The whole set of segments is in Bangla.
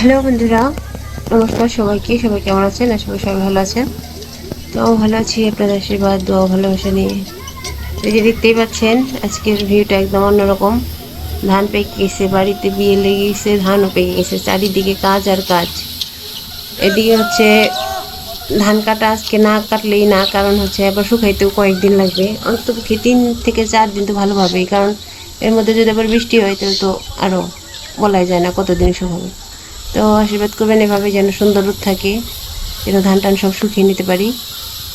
হ্যালো বন্ধুরা, নমস্কার সবাইকে। সবাই কেমন আছেন? আশা করি সবাই ভালো আছেন। তো ভালো আছি, আপনাদের আশীর্বাদ, দোয়া, ভালোবাসা নিয়ে। এই যে দেখতেই পাচ্ছেন, আজকের ভিউটা একদম অন্যরকম। ধান পেকে গেছে, বাড়িতে বিয়ে লেগে গেছে, ধানও পেকে গেছে, চারিদিকে কাজ আর কাজ। এদিকে হচ্ছে, ধান কাটা আজকে না কাটলেই না, কারণ হচ্ছে আবার শুকাইতেও কয়েকদিন লাগবে। অন্তপক্ষে তিন থেকে চার দিন তো ভালোভাবেই, কারণ এর মধ্যে যদি আবার বৃষ্টি হয়, তাহলে তো আরও বলাই যায় না কতদিন শুকাবে। তো আশীর্বাদ করবেন এভাবে যেন সুন্দর রোদ থাকে, যেন ধান টান সব শুকিয়ে নিতে পারি।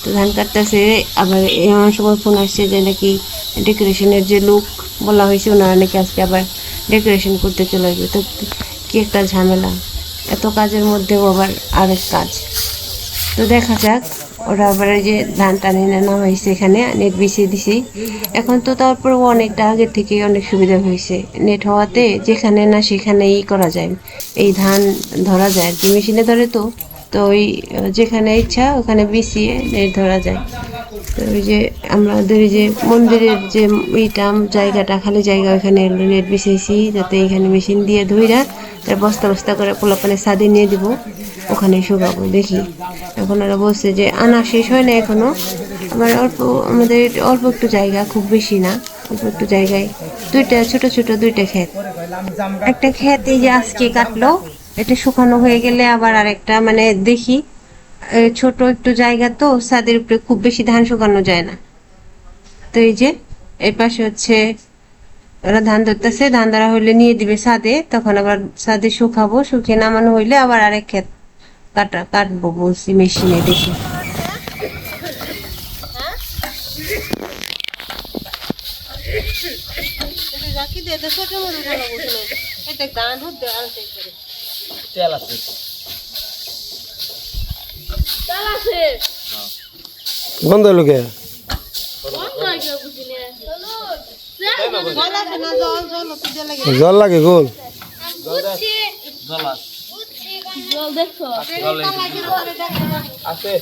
তো ধান কাটতেছে, আবার এমন সময় ফোন আসছে যে নাকি ডেকোরেশনের যে লোক বলা হয়েছে, ওনারা নাকি আজকে আবার ডেকোরেশন করতে চলে আসবে। তো কী একটা ঝামেলা। এত কাজের মধ্যেও আবার আরেক কাজ। তো দেখা যাক। ওরা আবার যে ধান টান এনে হয়েছে এখানে নেট বিছিয়ে দিছি। এখন তো তারপর অনেকটা আগের থেকে অনেক সুবিধা হয়েছে। নেট হওয়াতে যেখানে না সেখানেই করা যায়। এই ধান ধরা যায় আর কি, মেশিনে ধরে তো। তো ওই যেখানে ইচ্ছা ওখানে বিছিয়ে নেট ধরা যায়। তো ওই যে আমাদের এই যে মন্দিরের যে এইটা জায়গাটা, খালি জায়গা ওইখানে নেট বিছিয়েছি, যাতে এখানে মেশিন দিয়ে ধুইরা তার বস্তা বস্তা করে পোলাপানে সাদে নিয়ে দিব, ওখানে শুকাবো, দেখি। এখন ওরা বলছে যে আনা শেষ হয় না এখনও আবার অল্প, আমাদের অল্প একটু জায়গা, খুব বেশি না। অল্প একটু জায়গায় দুইটা, ছোট ছোট দুইটা ক্ষেত। একটা ক্ষেত এই যে আজকে কাটলো এটা শুকানো হয়ে গেলে আবার আরেকটা মানে দেখি ছোট একটু জায়গা তো, ছাদের উপরে খুব বেশি ধান শুকানো যায় না। তো এই যে, এর পাশে হচ্ছে, ওরা ধান ধরতেছে, ধান ধরা হইলে নিয়ে দিবে ছাদে, তখন আবার ছাদে শুকাবো, শুকিয়ে নামানো হইলে আবার আরেক ক্ষেত কাটা, কাটবো বলছি মেশিনে দেখি। তেল আছে গন্ধ লোকে জল লাগে গোল জল আছে জল দেখছ? জল আছে।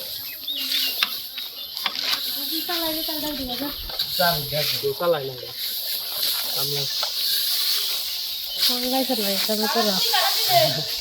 চালাই না। আমরা ওই কিনা দিবি দুম সারে গো তিন দিয়ারবি জাম বাসছে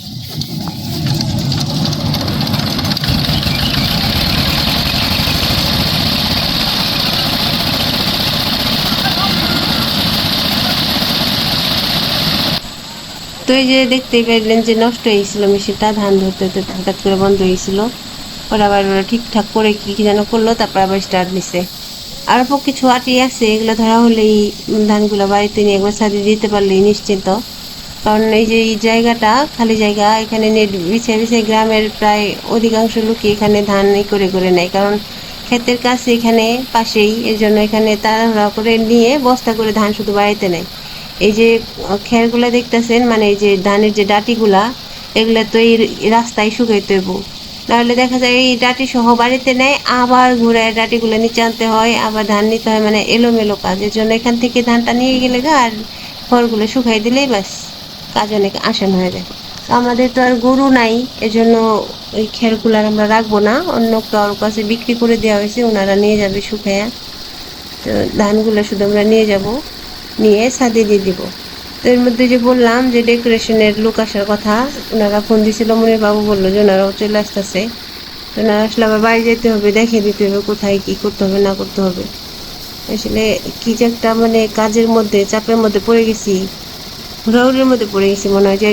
তো এই যে দেখতেই পাইলেন যে নষ্ট হয়েছিল মেশিনটা ধান ধরতে ধরতে হঠাৎ করে বন্ধ হয়েছিল ওরা আবার ওরা ঠিকঠাক করে কি কি যেন করল, তারপর আবার স্টার্ট দিছে। আর অল্প কিছু আটি আছে, এগুলো ধরা হলেই ধানগুলো বাড়িতে নিয়ে একবার সাথে দিতে পারলেই নিশ্চিন্ত। কারণ এই যে এই জায়গাটা, খালি জায়গা, এখানে নেট বিছিয়ে বিছিয়ে গ্রামের প্রায় অধিকাংশ লোকই এখানে ধান করে করে নেয়। কারণ ক্ষেতের কাছে এখানে পাশেই, এর জন্য এখানে তাড়াহুড়া করে নিয়ে বস্তা করে ধান শুধু বাড়িতে নেয়। এই যে খেরগুলা দেখতেছেন মানে এই যে ধানের যে ডাটিগুলা, এগুলা তো এই রাস্তায় শুকাইতে হইব। নাহলে দেখা যায় এই ডাটি সহ বাড়িতে নেয়, আবার ঘুরায় ডাটিগুলো নিচে আনতে হয়, আবার ধান নিতে হয় মানে এলোমেলো কাজ। এর জন্য এখান থেকে ধানটা নিয়ে গেলে গা, আর খড়গুলো শুকাই দিলেই ব্যাস, কাজ অনেক আসান হয়ে যায়। আমাদের তো আর গরু নাই, এজন্য ওই খেরগুলো আর আমরা রাখব না। অন্য কারোর কাছে বিক্রি করে দেওয়া হয়েছে ওনারা নিয়ে যাবে শুকাইয়া তো ধানগুলো শুধু আমরা নিয়ে যাব। নিয়ে ছাদে দিয়ে দিব। তো এর মধ্যে যে বললাম যে ডেকোরেশনের লোক আসার কথা, ওনারা ফোন দিছিল, মনির বাবু বলল যে ওনারাও চলে আসতেছে। তো ওনারা আসলে আবার বাড়ি যেতে হবে দেখিয়ে দিতে হবে কোথায় কি করতে হবে, না করতে হবে। আসলে কি যে একটা মানে কাজের মধ্যে, চাপের মধ্যে পড়ে গেছি। হুড়াহুড়ির মধ্যে পড়ে গেছি, মনে হয় যে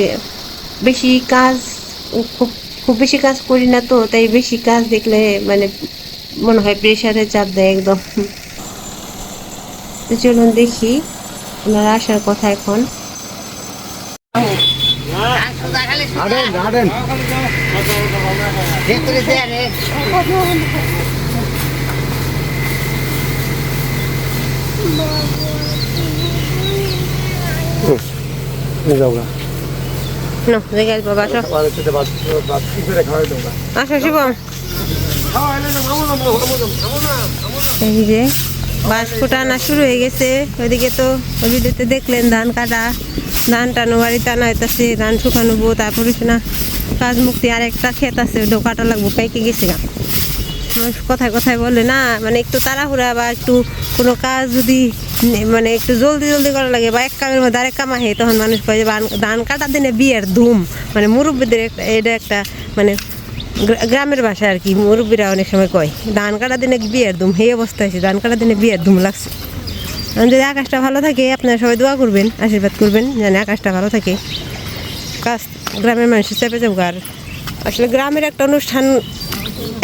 বেশি কাজ, খুব খুব বেশি কাজ করি না তো, তাই বেশি কাজ দেখলে মানে মনে হয় প্রেশারে চাপ দেয় একদম। তো চলুন দেখি। ওনারা আসার কথা এখন। এই যে বাঁশ ফুটা আনা শুরু হয়ে গেছে। ওইদিকে তো ওই দেখলেন ধান কাটা। ধান টানো বাড়ি টানা হইতাছে, ধান শুকানো বো তারপরে না কাজ মুক্তি আর একটা ক্ষেত আছে ওটাও কাটা লাগবো, পাইকে গেছে কথায় কথায় বলে, না মানে একটু তাড়াহুড়া বা একটু কোনো কাজ যদি মানে একটু জলদি জলদি করা লাগে বা এক কামের মধ্যে আরেক কাম আহে, তখন মানুষ কয় যে ধান কাটার দিনে বিয়ের ধুম। মানে মুরব্বীদের এটা একটা মানে গ্রামের ভাষা আর কি, মুরব্বীরা অনেক সময় কয়, ধান কাটার দিনে বিয়ের ধুম, এই অবস্থা আছে ধান কাটার দিনে বিয়ের ধুম লাগছে। যদি আকাশটা ভালো থাকে, আপনারা সবাই দোয়া করবেন, আশীর্বাদ করবেন, যেন আকাশটা ভালো থাকে। কাজ গ্রামের মানুষের চেপে যাব আর আসলে গ্রামের একটা অনুষ্ঠান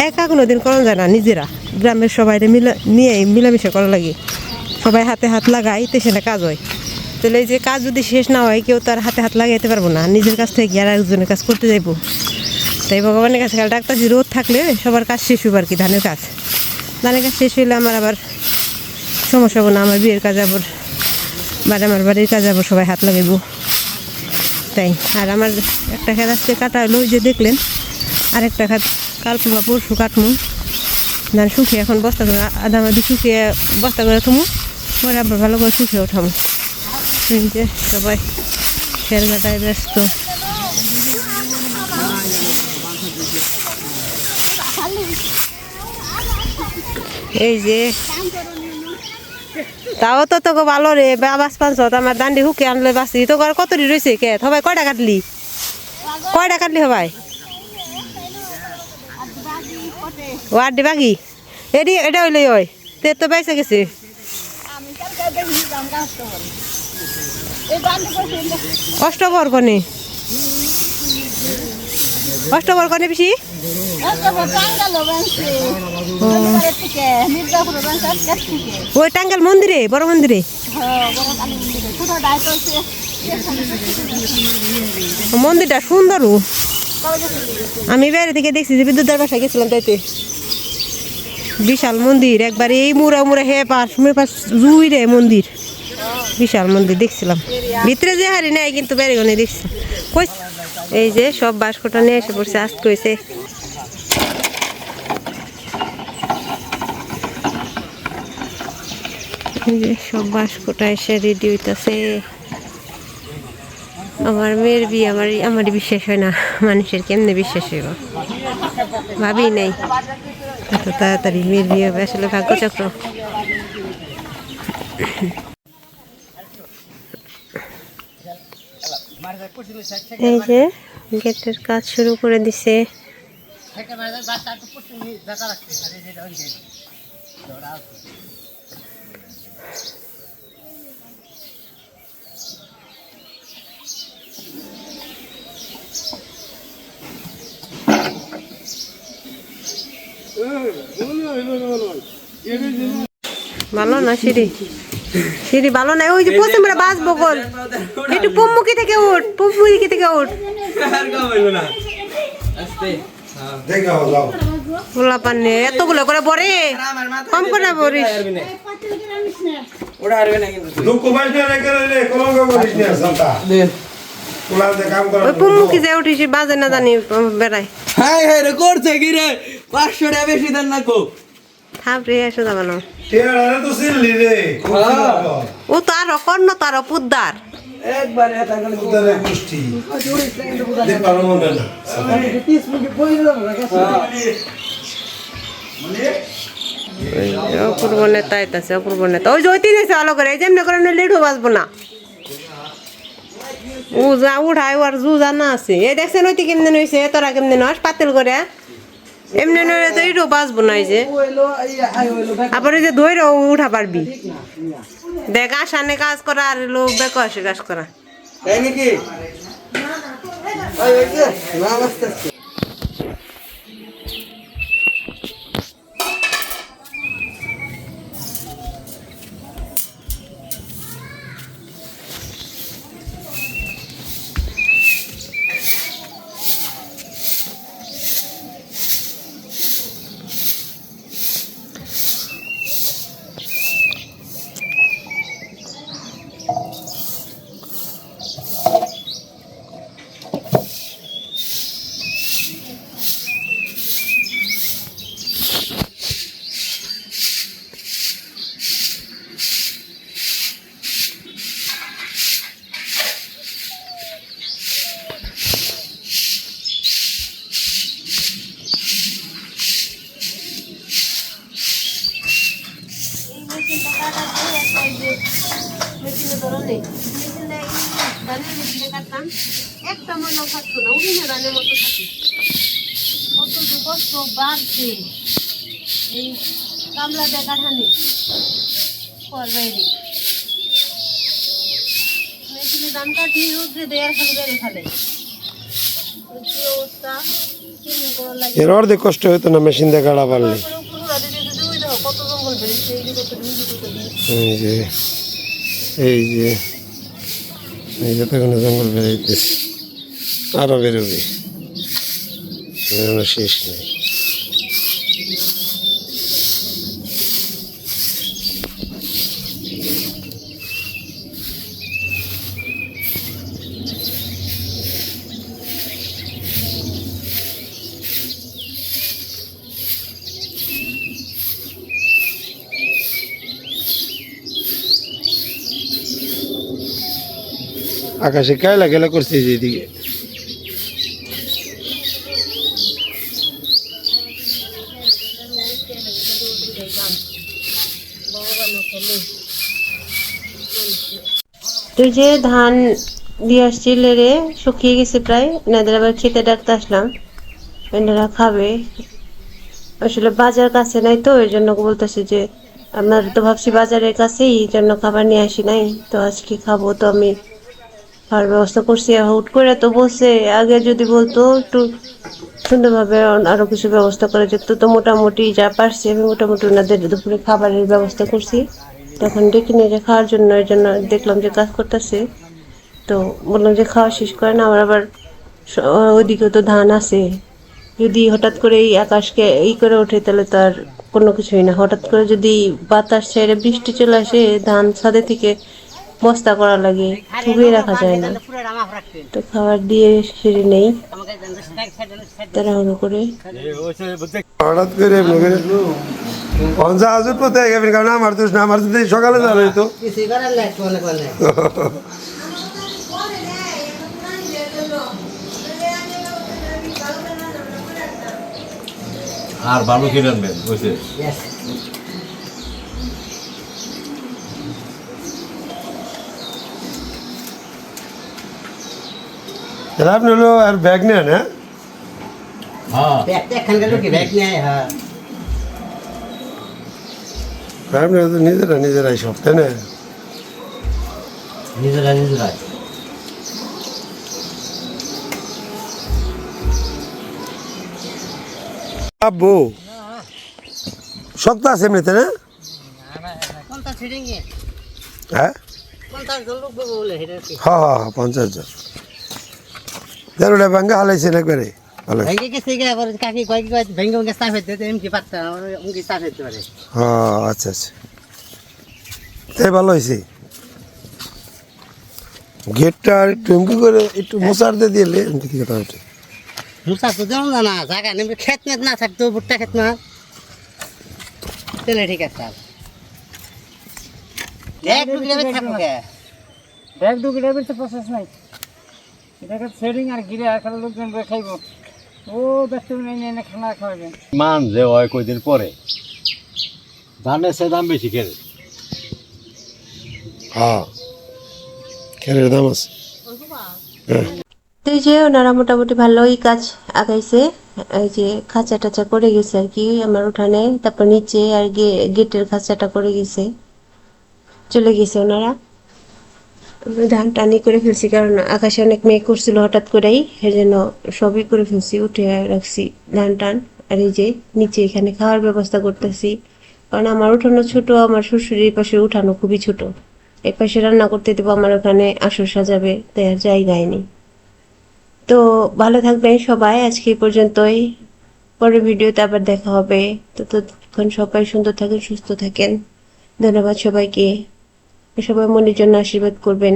একা কোনো দিন করা যায় না, নিজেরা। গ্রামের সবাই মিলা নিয়ে মিলামিশা করা লাগে। সবাই হাতে হাত লাগাই তো সেটা কাজ হয়। তাহলে এই যে কাজ যদি শেষ না হয়, কেউ তার হাতে হাত লাগাইতে পারব না। নিজের কাছ থেকে আর একজনের কাজ করতে যাইবো। তাই ভগবানের কাছে কাল ডাক্তার রোদ থাকলে সবার কাজ শেষ হইব আর কি, ধানের কাজ। ধানের কাজ শেষ হইলে আমার আবার সমস্যা হব না, আমার বিয়ের কাজ আবার বা আমার বাড়ির কাজ আবার সবাই হাত লাগাইব। তাই, আর আমার একটা খেত আজকে কাটা হলো ওই যে দেখলেন, আরেকটা খাত কাল বা পরশু কাটমু। ধান শুকিয়ে এখন বস্তা করে আধা মাদি শুকিয়ে বস্তা করে থমু, পরে আবার ভালো করে শুকিয়ে ওঠামু সবাই খের কাটায় ব্যস্ত। এই যে। তাও তো তোকে ভালো রে বাস পাঁচ আমার দান্ডি হুকে আনলে বাসি তো আর কত রয়েছে কে? সবাই কয়টা কাটলি? কয়টা কাটলি সবাই ও আড্ডি বাগি? এডি, এটা হইলে ওই। তে তো বেঁচে গেছে। অষ্টবর কনে। অষ্টবর কনে বেশি ওই টাঙ্গাল মন্দিরে, বড় মন্দিরে। মন্দিরটা সুন্দর আমি বাইরে থেকে দেখছি যে বিদ্যুতের বাসায় গেছিলাম তাইতে। বিশাল মন্দির, একবার এই মুড়া মুড়া হে পাশ, মুড়ে পাশ জুই রে মন্দির। বিশাল মন্দির দেখছিলাম। ভিতরে যে হারি নাই, কিন্তু বেড়ে গনে দেখছি। কই এই যে সব বাসকটা নিয়ে এসে পড়ছে এই যে সব বাসকটা এসে রেডি হইতাছে। আমার মেয়ের বিয়ে, আমার আমারই বিশ্বাস হয় না, মানুষের কেমনে বিশ্বাস হইব? ভাবি নাই। এত তাড়াতাড়ি মেয়ের বিয়ে হবে, আসলে ভাগ্যচক্র। এই যে গেটের কাজ শুরু করে দিছে ভালো না সিঁড়ি সিঁড়ি ভালো না ওই যে পশ্চিম করে বাস বকল একটু পুমুখি থেকে উঠ পুমুখি থেকে উঠ। দেখাও যাও। গোলা পান্নে এতগুলো করে পরে। কম করে না। যে উঠিস বাজে না জানি বেড়াই হাই হাই করছে কি রে? পাঁচশো টাকা বেশি দেন না কো। থাপড়ে এসে যাবে না। টেরা তো সিললি রে ও তো আরও তো আরও একবার গোষ্ঠী। মনে না। অপূর্ব নেতা আইতাছে অপূর্ব নেতা। ওই তিন ভালো করে এই যেমনি করে লেটও বাজবো না। ও যা উঠায় ওর জু জানা আছে। এ দেখছেন ওইটি কেমনে নইছে তোরা কেমনে নস? পাতিল করে। এমনি নইলে তো এইটো বাজবো না এই যে ইয়া আবার এই যে ধৈর্য উঠা পারবি দেখ সানে কাজ করা আর লোক বেকসে কাজ করা ওই ওই যে না বাস্তা শুনে মেশিনটা এই ধানের মেশিনে কাটতাম একটা ময়লাও থাকতো না ধানের মতো থাকি। কত কষ্ট বাড়ছে এই কামলা দেখা ধানে পর বাইরে মেশিনে ধান কাটি রোদ্রে দেয় আর খালি বেড়ে ফেলে অবস্থা। এর অর্ধেক কষ্ট হতো না মেশিন দিয়ে গাড়া পারলে। কত জঙ্গল বেড়েছে এই যে। এই যে এই যে এই যে তখন জঙ্গল বেরোইতেছে আরও বেরোবে। শেষ নেই। আকাশে কায়লা গেলা করছে যেদিকে তুই যে ধান দিয়ে আসছি লেরে শুকিয়ে গেছে প্রায়। এনাদের আবার খেতে ডাকতে আসলাম। এনারা খাবে। আসলে বাজার কাছে নাই তো, এই জন্য বলতেছে যে আপনার তো ভাবছি বাজারের কাছেই এই জন্য খাবার নিয়ে আসি নাই। তো আজকে খাব, তো আমি খাওয়ার ব্যবস্থা করছি। আর হুট করে তো বসে আগে যদি বলতো, একটু সুন্দরভাবে আরও কিছু ব্যবস্থা করা যেত। তো মোটামুটি যা পারছি আমি মোটামুটি ওনাদের দুপুরে খাবারের ব্যবস্থা করছি। তখন ডেকে নিয়ে যে খাওয়ার জন্য এর জন্য দেখলাম যে কাজ করতেছে। তো বললাম যে খাওয়া শেষ করেন আমার আবার ওইদিকেও তো ধান আছে। যদি হঠাৎ করে এই আকাশকে এই করে ওঠে, তাহলে তো আর কোনো কিছুই না। হঠাৎ করে যদি বাতাস ছেড়ে বৃষ্টি চলে আসে, ধান ছাদে থেকে বস্তা করা লাগে ঠুকিয়ে রাখা যায় না। তো খাবার দিয়ে সেরে নেই। তাড়াহুড়ো করে। হঠাৎ করে পঞ্চাশ হাজার কোথায় গেবেন কারণ আমার দোষ না আমার যদি সকালে যাবে তো। আর ভালো কিনে আনবেন বুঝছে তাহলে আপনি হলো আর ব্যাগ নেন হ্যাঁ? হ্যাঁ। আপনি তো নিজেরা নিজেরাই সব তাই না? নিজেরা নিজেরা আব্বু শক্ত আছে এমনিতে না? হ্যাঁ? হ্যাঁ হ্যাঁ হ্যাঁ পঞ্চাশ জন। দেড়টা ভাঙ্গা হালাইছেন একবারে ভালো। আচ্ছা আচ্ছা। তাই ভালো হয়েছে গেটটা আর একটু এমকি করে একটু মোচার দিয়ে দিলে এমকি থেকে কথা ওঠে মুসা তো যেমন না জায়গা নেবে খেত মেত না থাকতো ভুট্টা খেত না। তাহলে ঠিক আছে। এক থাকব? দু গিরে প্রসেস নাই। এটাকে সেডিং আর গিরে লোকজন বয়ে খাইব। ও ব্যস্ত এনে খানা খাওয়াবেন মান যে হয় কয়দিন পরে? ধানের সে দাম বেশি খেলে। হ্যাঁ। খেলের দাম আছে। হ্যাঁ। এই যে ওনারা মোটামুটি ভালোই কাজ আগাইছে এই যে খাঁচা টাচা করে গেছে আর কি আমার উঠানে তারপর নিচে আর গে- গেটের খাঁচাটা করে গেছে। চলে গেছে ওনারা। ধান টানি করে ফেলছি, কারণ আকাশে অনেক মেঘ করছিল হঠাৎ করেই এর জন্য সবই করে ফেলছি, উঠে রাখছি ধান টান। আর এই যে নিচে এখানে খাওয়ার ব্যবস্থা করতেছি, কারণ আমার উঠানো ছোট, আমার শ্বশুরের পাশে উঠানো খুবই ছোট। এই পাশে রান্না করতে দেবো, আমার ওখানে আসর সাজাবে, তাই আর জায়গায় নেই। তো ভালো থাকবেন সবাই, আজকে পর্যন্তই। পরের ভিডিওতে আবার দেখা হবে। ততক্ষণ সবাই সুন্দর থাকেন, সুস্থ থাকেন। ধন্যবাদ সবাইকে। সবাই মনের জন্য আশীর্বাদ করবেন।